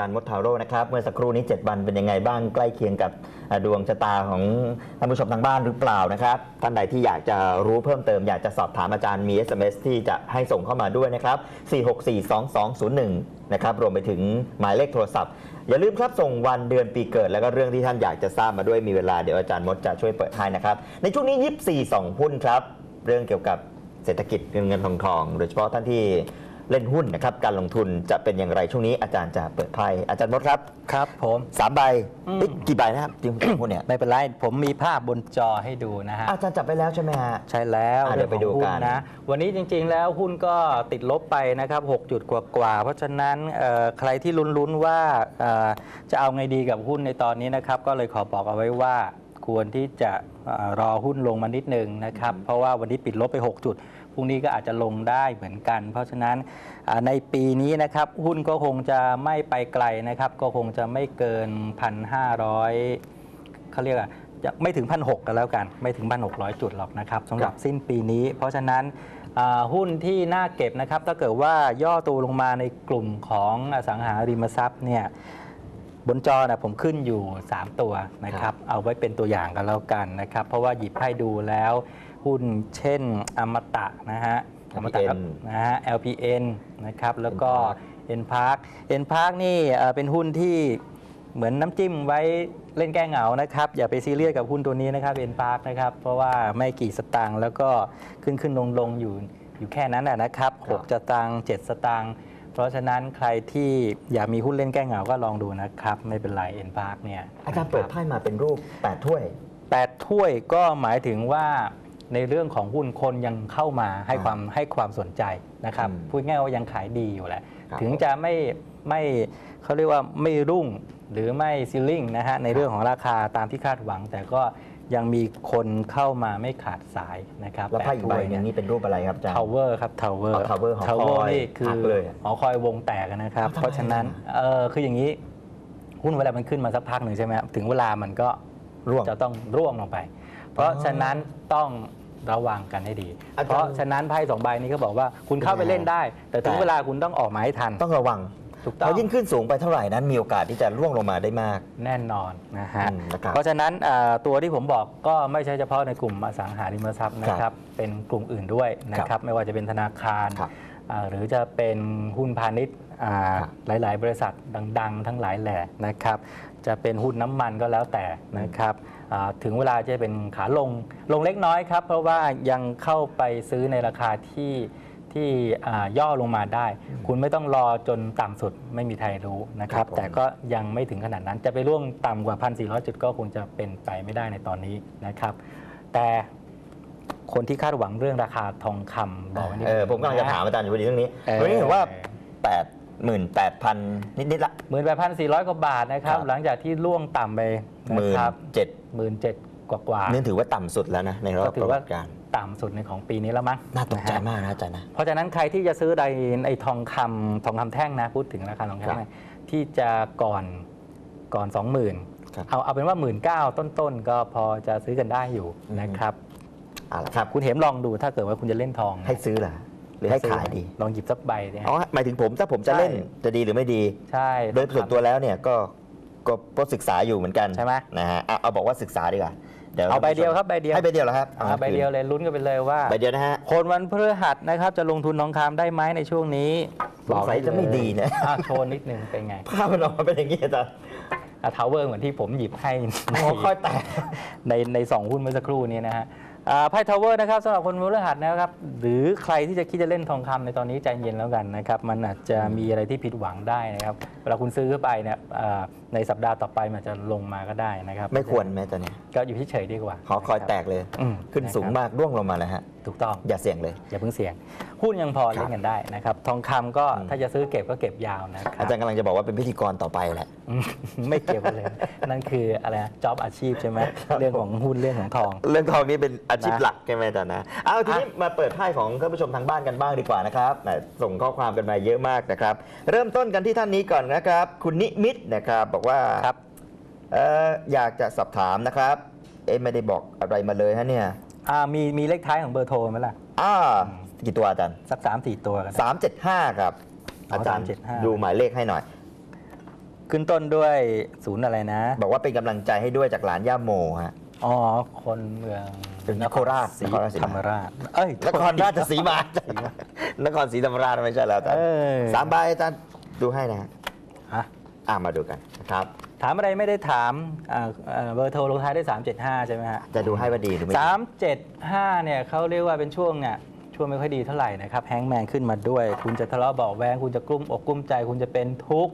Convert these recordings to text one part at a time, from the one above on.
อาจารย์มดทาโร่นะครับ เมื่อสักครู่นี้ 7 วันเป็นยังไงบ้างใกล้เคียงกับดวงชะตาของท่านผู้ชมทางบ้านหรือเปล่านะครับ ท่านใดที่อยากจะรู้เพิ่มเติมอยากจะสอบถามอาจารย์มี SMS ที่จะให้ส่งเข้ามาด้วยนะครับ 4642201 นะครับ รวมไปถึงหมายเลขโทรศัพท์ อย่าลืมครับส่งวันเดือนปีเกิด แล้วก็เรื่องที่ท่านอยากจะทราบมาด้วยมีเวลาเดี๋ยวอาจารย์มดจะช่วยเปิดให้นะครับในช่วงนี้ 24 2หุ้นครับเรื่องเกี่ยวกับเศรษฐกิจเงินเงินทองทอง โดยเฉพาะท่านที่ เล่นหุ้นนะครับการลงทุนจะเป็นอย่างไรช่วงนี้อาจารย์จะเปิดไพ่อาจารย์มดครับครับผมสามใบอืมเอ๊ะกี่ใบนะครับจริงๆหุ้นเนี่ยไม่เป็นไรผมมีภาพบนจอให้ดูนะฮะอาจารย์จับไปแล้วใช่ไหมฮะใช่แล้วอะเดี๋ยวไปดูรื่องของหุ้กันนะ วันนี้จริงๆแล้วหุ้นก็ติดลบไปนะครับ6จุดกว่าๆเพราะฉะนั้นเอ่อใครที่ลุ้นๆว่าเอ่อจะเอาไงดีกับหุ้นในตอนนี้นะครับ ก็เลยขอบอกเอาไว้ว่าควรที่จะเอ่อรอหุ้นลงมานิดนึงนะครับ เพราะว่าวันนี้ปิดลบไป 6 จุด พรุ่งนี้ก็อาจจะลงได้เหมือนกัน เพราะฉะนั้นอ่าในปีนี้นะครับหุ้นก็คงจะไม่ไปไกลนะครับ ก็คงจะไม่เกิน 1,500เขาเรียกอะจะไม่ถึงพันหกันแล้วกัน ไม่ถึงพันหกจุดหรอกนะครับสำหรับสิ้นปีนี้ เพราะฉะนั้นอ่าหุ้นที่น่าเก็บนะครับถ้าเกิดว่าย่อตัวลงมาในกลุ่มของอสังหาริมทรัพย์เนี่ย บนจอนะผมขึ้นอยู่ 3 ตัวนะครับ เอาไว้เป็นตัวอย่างกันแล้วกันนะครับ เพราะว่าหยิบให้ดูแล้วหุ้นเช่นอมตะนะฮะอมตะ LPN นะฮะ LPN นะครับ แล้วก็ N Park N Park นี่เอ่อเป็นหุ้นที่เหมือนน้ำจิ้มไว้เล่นแก้เหงานะครับ อย่าไปซีเรียสกับหุ้นตัวนี้นะครับ N Park นะครับ เพราะว่าไม่กี่สตางค์แล้วก็ขึ้นขึ้นลงลงอยู่อยู่แค่นั้นนะนะครับครับ6สตางค์7สตางค์ เพราะฉะนั้นใครที่อยากมีหุ้นเล่นแก้เหงาก็ลองดูนะครับ ไม่เป็นไร N Park เนี่ยอาจารย์เปิดไพ่มาเป็นรูป 8 ถ้วยแปดถ้วยก็หมายถึงว่าในเรื่องของหุ้นคนยังเข้ามาให้อ่าความให้ความสนใจนะครับอืมพูดง่ายว่ายังขายดีอยู่แหละครับถึงจะไม่ไม่เขาเรียกว่าไม่รุ่งหรือไม่ซีลิ่งนะฮะในเรื่องของราคาตามที่คาดหวัง แต่ก็ ยังมีคนเข้ามาไม่ขาดสายนะครับแล้วไพ่อีกใบหนึงนี่เป็นรูปอะไรครับอาจารย์ ทาวเวอร์ครับทาวเวอร์อ๋อ Tower หอคอยนี่คือหักเลยหอคอยวงแตกนะครับอ้าวทำไมเพราะฉะนั้นเออคืออย่างนี้หุ้นเวลามันขึ้นมาสักพักหนึ่งใช่ไหมครับถึงเวลามันก็ร่วงจะต้องร่วงลงไป เพราะอ๋อฉะนั้นต้องระวังกันให้ดีอาจารย์เพราะฉะนั้นไพ่สองใบนี้ก็บอกว่าคุณเข้าไปเล่นได้ แต่ถึงแต่เวลาคุณต้องออกมาให้ทันต้องระวัง ถูกเพต้องราะยิ่งขึ้นสูงไปเท่าไหร่นั้นมีโอกาสที่จะร่วงลงมาได้มาก แน่นอนนะฮะอืมนะครับเพราะฉะนั้นอ่าตัวที่ผมบอกก็ไม่ใช่เฉพาะในกลุ่มอสังหาริมทรัพย์นะคครัรับบเป็นกลุ่มอื่นด้วยนะคครัรับบไม่ว่าจะเป็นธนาคารครับอ่าหรือจะเป็นหุ้นพาณิชย์อ่าครับหลาย ๆ บริษัทดัง ๆ ทั้งหลายแหล่นะครับ จะเป็นหุ้นน้ำมันก็แล้วแต่นะครับอ่าถึงเวลาจะเป็นขาลงลงเล็กน้อยครับ เพราะว่ายังเข้าไปซื้อในราคาที่ ที่อ่าย่อลงมาได้ คุณไม่ต้องรอจนต่ำสุดไม่มีใครรู้นะครับครับผมแต่ก็ยังไม่ถึงขนาดนั้นจะไปร่วงต่ำกว่า 1,400 จุดก็คงจะเป็นไปไม่ได้ในตอนนี้นะครับ แต่คนที่คาดหวังเรื่องราคาทองคำบอกไว้นิดเออนึงผมกำลังจะถามอาจารย์อยู่พอดีเรื่องนี้เออวันนี้เห็นว่า 8 18,000 นิด ๆ ละหมื่นแปดพันสี่ร้อยกว่าบาทนะครับครับ หลังจากที่ล่วงต่ำไปหนะมื่นครับเจ็ดหมื่นเจ็ดกว่ากว่าๆนี่ถือว่าต่ำสุดแล้วนะ ในรอบก็ถืปอระว่าวัติการณ์ ต่ำสุดในของปีนี้แล้วมั้งน่าตกใจนะฮะมากนะอาจารย์นะ เพราะฉะนั้นใครที่จะซื้อในไอ้ทองคำทองคำแท่งนะพูดถึงราคาทองครัคำบแท่งที่จะก่อนก่อน20,000ครับเอาเอาเป็นว่า 1 9ื่นต้นๆ ก็พอจะซื้อกันได้อยู่นะครับ เอาละครับ คุณเห็มลองดูถ้าเกิดว่าคุณจะเล่นทองให้ซื้อเหรอหรือให้ขายดีลองหยิบสักใบดิฮะอ๋อหมายถึงผมถ้าผมจะเล่นใช่ จะดีหรือไม่ดี ใช่โดยส่วนตัวแล้วเนี่ยก็ก็ก็ศึกษาอยู่เหมือนกันใช่ไหม นะฮะอะเอาบอกว่าศึกษาดีกว่า เดี๋ยวเอาใบเดียวครับใบเดียวให้ใบเดียวเหรอครับเอาใบเดียวเลยลุ้นกันไปเลยว่าใบเดียวนะฮะคนวันพฤหัสนะครับจะลงทุนทองคำได้ไหมในช่วงนี้สงสัยจะไม่ดีนะอะโชว์นิดนึงเป็นไงภาพมันออกมาเป็นอย่างนี้อาจารย์ทาวเวอร์เหมือนที่ผมหยิบให้ในหัวค่อยแตกในในสองหุ้นเมื่อสักครู่นี้นะฮะอ่า ไพ่ทาวเวอร์นะครับสำหรับคนพฤหัสนะครับหรือใครที่จะคิดจะเล่นทองคำในตอนนี้ใจเย็นแล้วกันนะครับมันอาจจะมีอะไรที่ผิดหวังได้นะครับเวลาคุณซื้อเข้าไปเนี่ยอ่าในสัปดาห์ต่อไปมันอาจจะลงมาก็ได้นะครับ ไม่ควรแม้แต่เนี่ยก็อยู่เฉยๆดีกว่าหอคอยแตกเลยอืมขึ้นสูงนะครับมากร่วงลงมาเลยฮะถูกต้อง อย่าเสี่ยงเลย อย่าเพิ่งเสี่ยง หุ้นยังพอครับเล่นกันได้นะครับ ทองคำก็อืมถ้าจะซื้อเก็บก็เก็บยาวนะครัอาบจารย์กำลังจะบอกว่าเป็นพิธีกรต่อไปแหละอืมไม่เกี่ยวกันเลย นั่นคืออะไรนะจ็อบอาชีพใช่ไหมเรื่องของหุ้นเรื่องของทอง เรื่องทองนี้เป็นอาชีพนะหลักใช่ไหมอาจารย์นะ เอาทีนี้มาเปิดไพ่ของท่านผู้ชมทางบ้านกันบ้างดีกว่านะครับแหมส่งข้อความกันมาเยอะมากนะครับ เริ่มต้นกันที่ท่านนี้ก่อนนะครับ คุณนิมิตรนะครับบอกว่าครับเอ่ออยากจะสอบถามนะครับ เอ๊ะไม่ได้บอกอะไรมาเลยฮะเนี่ย อ่ามีมีเลขท้ายของเบอร์โทรไหมล่ะ อ่ากี่ตัวอาจารย์สักสามสี่ตัวกันสามเจ็ดห้าครับ อ๋ออาจารย์375 ดูหมายเลขให้หน่อย ขึ้นต้นด้วยศูนย์อะไรนะ บอกว่าเป็นกำลังใจให้ด้วยจากหลานย่าโมฮะ อ๋อ คนเมืองเป็นโคราชศรีนครราชสีมาธรรมราช เอ้ย นครราชสีมา นครศรีธรรมราชไม่ใช่แล้วอาจารย์เออ สามใบอาจารย์ดูให้นะฮะ ฮะอ่ามาดูกันนะครับ ถามอะไรไม่ได้ถามอ่าอ่าเบอร์โทรลงท้ายด้วย375 ใช่ไหมฮะ จะดูให้ว่าดีหรือไม่ดี 375 เนี่ยเขาเรียกว่าเป็นช่วงเนี่ยช่วงไม่ค่อยดีเท่าไหร่นะครับแฮงแมนขึ้นมาด้วย คุณจะทะเลาะเบาะแวงคุณจะกลุ้มอกกลุ้มใจ คุณจะเป็นทุกข์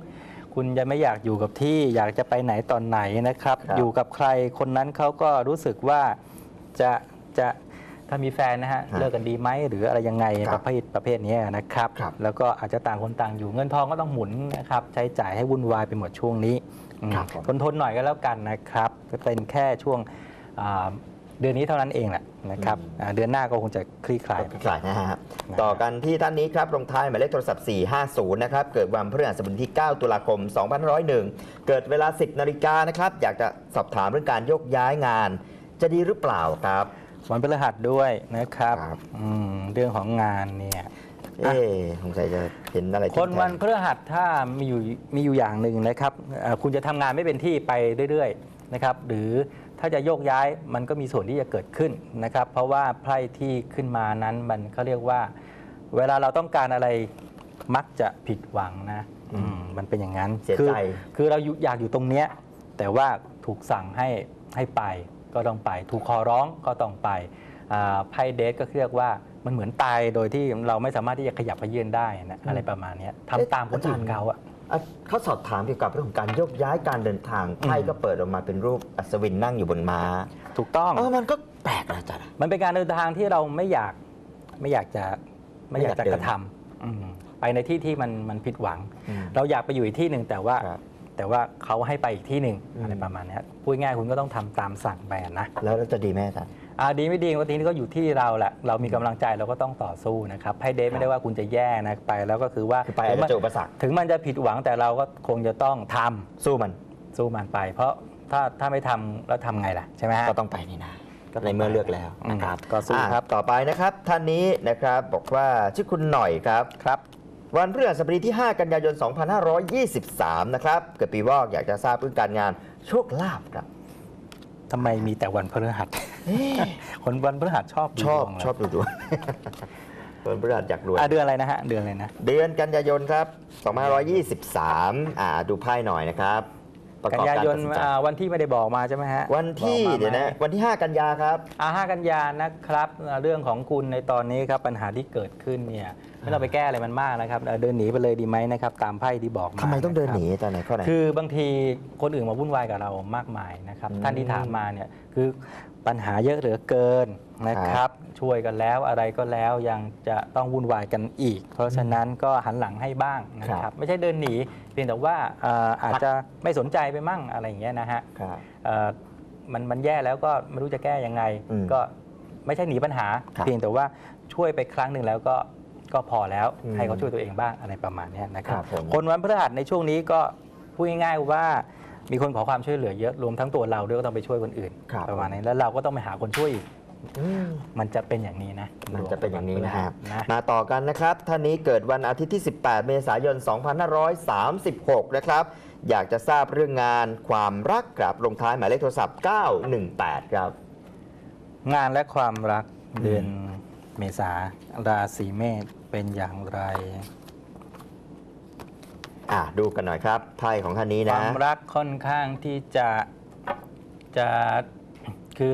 คุณจะไม่อยากอยู่กับที่อยากจะไปไหนตอนไหนนะครับ ครับ อยู่กับใครคนนั้นเขาก็รู้สึกว่าจะจะถ้ามีแฟนนะฮะฮะเลิกกันดีไหมหรืออะไรยังไงคปรับระเภทประเภทนี้นะครับ ครับ แล้วก็อาจจะต่างคนต่างอยู่เงินทองก็ต้องหมุนนะครับใช้จ่ายให้วุ่นวายไปหมดช่วงนี้อืม ครับผม ทนทนๆหน่อยก็แล้วกันนะครับจะเป็นแค่ช่วงอ่าเดือนนี้เท่านั้นเองแหละนะครับอ่าเดือนหน้าก็คงจะคลี่คลาย คลายนะฮะต่อกันที่ท่านนี้ครับลงท้ายหมายเลขโทรศัพท์ 450 นะครับ เกิดวันพฤหัสบดีที่ 9 ตุลาคม 2501 เกิดเวลา 10 นาฬิกานะครับ อยากจะสอบถามเรื่องการโยกย้ายงาน จะดีหรือเปล่าครับ วันพฤหัสด้วยนะครับครับ อืมเรื่องของงานเนี่ย เอ๊ะสงสัยจะเห็นอะไรคนวันพฤหัสถ้ามีอยู่มีอยู่อย่างหนึ่งนะครับเอ่อคุณจะทำงานไม่เป็นที่ไปเรื่อยๆนะครับหรือถ้าจะโยกย้ายมันก็มีส่วนที่จะเกิดขึ้นนะครับ เพราะว่าไพ่ที่ขึ้นมานั้นมันเขาเรียกว่า เวลาเราต้องการอะไรมักจะผิดหวังนะอืมมันเป็นอย่างนั้นเสียคือใจคือเราอยู่อยากอยู่ตรงเนี้ยแต่ว่าถูกสั่งให้ให้ไปก็ต้องไป ถูกขอร้องก็ต้องไปอ่า ไพ่เดทก็เรียกว่ามันเหมือนตายโดยที่เราไม่สามารถที่จะขยับไปยื่นได้นะอะไรประมาณเนี้ยทำตามคนอื่นเขาอะอะเขาสอบถามเกี่ยวกับเรื่องของการโยกย้ายการเดินทางไพ่ก็เปิดออกมาเป็นรูปอัศวินนั่งอยู่บนม้า ถูกต้องเออมันก็แปลกนะอาจารย์มันเป็นการเดินทางที่เราไม่อยากไม่อยากจะไม่อยากจะไม่อยากเดินกระทำอืมไปในที่ที่มันมันผิดหวังอืมเราอยากไปอยู่อีกที่หนึ่งแต่ว่าครับแต่ว่าเขาให้ไปอีกที่หนึ่งอืมอะไรประมาณเนี้ยพูดง่ายๆคุณก็ต้องทำตามสั่งไปอะนะแล้วจะดีไหมอาจารย์อ่า ดีไม่ดีวันนี้ก็อยู่ที่เราแหละเรามีกำลังใจเราก็ต้องต่อสู้นะครับไพ่เดทไม่ได้ว่าคุณจะแย่นะไปแล้วก็คือว่าคือไปอาจจะเจออุปสรรคถึงมันจะผิดหวังแต่เราก็คงจะต้องทำสู้มันสู้มันไป เพราะถ้าถ้าไม่ทำแล้วทำไงล่ะใช่ไหมฮะก็ต้องไปนี่นะก็ในเมื่อเลือกแล้วนะครับอืมก็สู้อะครับต่อไปนะครับ ท่านนี้นะครับบอกว่าชื่อคุณหน่อยครับครับวันพฤหัสบดีที่ 5 กันยายน 2523 นะครับ เกิดปีวอกอยากจะทราบเรื่องการงานโชคลาภครับทำไมมีแต่วันพฤหัส คนวันพฤหัสชอบดูชอบดวงเหรชอบดูดวงวันพฤหัสอยากรวย อะเดือนอะไรนะฮะเดือนอะไรนะเดือนกันยายนครับ2523อ่าดูไพ่หน่อยนะครับ ประกันกอบยาการยนตัดสินใจอ่าวันที่ไม่ได้บอกมาใช่ไหมฮะวันที่บอกมาไหมเดี๋ยวนะวันที่ 5 กันยาครับ อ่าห้ากันยานะครับอ่าเรื่องของคุณในตอนนี้ครับปัญหาที่เกิดขึ้นเนี่ยไม่ต้องไปแก้อะไรมันมากนะครับเอ่อเดินหนีไปเลยดีไหมนะครับตามไพ่ที่บอกมาทำไมต้องเดินหนีะครับตอนไหนข้อไหนคือบางทีคนอื่นมาวุ่นวายกับเรามากมายนะครับอืมท่านที่ถามมาเนี่ยคือปัญหาเยอะเหลือเกินนะครับช่วยกันแล้วอะไรก็แล้วยังจะต้องวุ่นวายกันอีก เพราะฉะนั้นก็หันหลังให้บ้างนะคครัรับบไม่ใช่เดินหนีเพียงแต่ว่าเอ่ออาจจะไม่สนใจไปมั่งอะไรอย่างเงี้ยนะฮะครับเอ่อมันมันแย่แล้วก็ไม่รู้จะแก้ยังไงอืมก็ไม่ใช่หนีปัญหาครับเพียงแต่ว่าช่วยไปครั้งหนึ่งแล้วก็ ก็พอแล้วอืมให้เขาช่วยตัวเองบ้างอะไรประมาณเนี้ยนะครับครับผมคนวันพฤหัสในช่วงนี้ก็พูดง่ายๆว่ามีคนขอความช่วยเหลือเยอะรวมทั้งตัวเราด้วยก็ต้องไปช่วยคนอื่น ครับ ประมาณนี้แล้วเราก็ต้องไปหาคนช่วยอีกอืม มันจะเป็นอย่างนี้นะมันจะเป็นอย่างนี้นะครับนะ มาต่อกันนะครับ ท่านนี้เกิดวันอาทิตย์ที่ 18 เมษายน 2536 นะครับ อยากจะทราบเรื่องงานความรักกับลงท้ายหมายเลขโทรศัพท์ 918 ครับ งานและความรักอืมเดือน เมษาราศีเมษเป็นอย่างไร อะดูกันหน่อยครับไพ่ของท่านนี้คนะ วามรักค่อนข้างที่จะจะคือ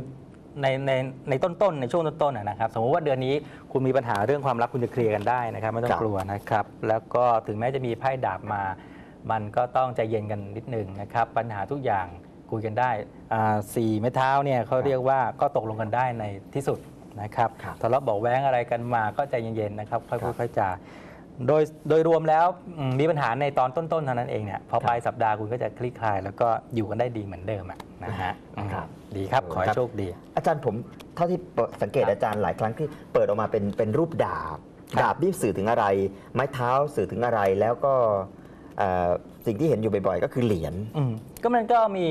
ในในในต้นๆในช่วงต้นๆนะนะครับ สมมติว่าเดือนนี้คุณมีปัญหาเรื่องความรักคุณจะเคลียร์กันได้นะครับ ไม่ต้อครังบ กลัวนะครับ แล้วก็ถึงแม้จะมีไพ่ดาบมา มันก็ต้องใจเย็นกันนิดหนึ่งนะครับ ปัญหาทุกอย่างคุยกันได้อ่าสี่ไม้เท้าเนี่ยเขาเรียกว่าก็ตกลงกันได้ในที่สุด นะครับครับทะเลาะเบาะแว้งอะไรกันมาก็ใจเย็นๆนะครับค่อยครัพูบดค่อยจาโดยโดยรวมแล้วอืมมีปัญหาในตอนต้นๆเท่านั้นเองเนี่ยพอครับปลายสัปดาห์คุณก็จะคลี่คลาย แล้วก็อยู่กันได้ดีเหมือนเดิมอะนะฮะครับอืมดีครับขอให้ครับโชคดี อาจารย์ผมเท่าที่สังเกตครับอาจารย์หลายครั้งที่เปิดออกมาเป็นเป็นรูปดาบ ครับ ดาบนี่สื่อถึงอะไร ไม้เท้าสื่อถึงอะไรแล้วก็เอ่อสิ่งที่เห็นอยู่บ่อยๆ ก็คือเหรียญ อืมก็มันก็มี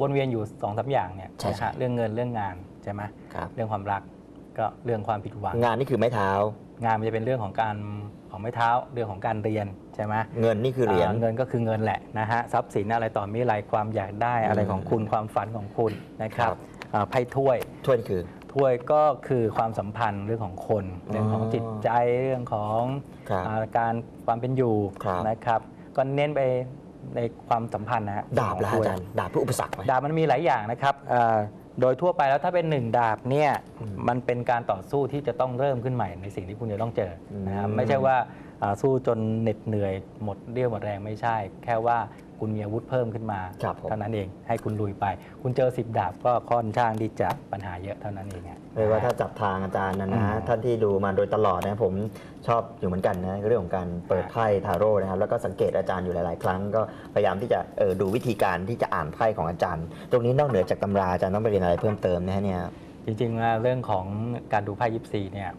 วนเวียนอยู่สองสามอย่างเนี่ยใช่นะใช่ ฮะเรื่องเงินเรื่องงาน ใช่ไหมครับ เรื่องความรักก็เรื่องความผิดหวัง งานนี่คือไม้เท้า งานมันจะเป็นเรื่องของการของไม้เท้า เรื่องของการเรียนใช่ไหมเงินนี่คือเหรียญอ่าเงินก็คือเงินแหละนะฮะทรัพย์สินอะไรต่อมีอะไรความอยากได้อะไรอืมของคุณความฝันของคุณนะครับครับอ่าไพ่ถ้วย ถ้วยนี่คือ ถ้วยก็คือความสัมพันธ์เรื่องของคน เรื่องของจิตใจเรื่องของครับอ่าการความเป็นอยู่ครับ นะครับ ก็เน้นไปในความสัมพันธ์นะฮะดาบขละองถ้วยอาจารย์ดาบเพื่ออุปสรรคไหม ดาบมันมีหลายอย่างนะครับเอ่อ โดยทั่วไปแล้วถ้าเป็นหนึ่งดาบเนี่ยอืมมันเป็นการต่อสู้ที่จะต้องเริ่มขึ้นใหม่ในสิ่งที่คุณจะต้องเจอนะครับอืมไม่ใช่ว่าอ่าสู้จนเหน็ดเหนื่อยหมดเรี่ยวหมดแรงไม่ใช่ แค่ว่า คุณมีอาวุธเพิ่มขึ้นมา ครับผม เท่านั้นเองให้คุณลุยไป คุณเจอสิบดาบก็ค่อนข้างที่จะปัญหาเยอะเท่านั้นเองอะเรียกว่าถ้าจับทางอาจารย์นะนะอืมท่านที่ดูมาโดยตลอดนะผมชอบอยู่เหมือนกันนะเรื่องของการเปิดไพ่ทาโร่นะครับแล้วก็สังเกตอาจารย์อยู่หลาย ๆ ครั้งก็พยายามที่จะเออดูวิธีการที่จะอ่านไพ่ของอาจารย์ ตรงนี้นอกเหนือจากตำราอาจารย์ต้องไปเรียนอะไรเพิ่มเติมนะฮะเนี่ย จริงๆแล้วเรื่องของการดูไพ่ยิปซีเนี่ย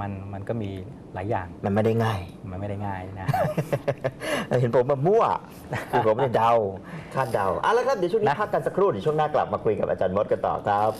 มันมันก็มีหลายอย่าง มันไม่ได้ง่าย มันไม่ได้ง่ายนะฮะเห็นผมมามั่วคือผมเนี่ยเดาคาดเดาเอาละครับเดี๋ยวช่วงนี้พักกันสักครู่เดี๋ยวช่วงหน้ากลับมาคุยกับอาจารย์มดกันต่อครับ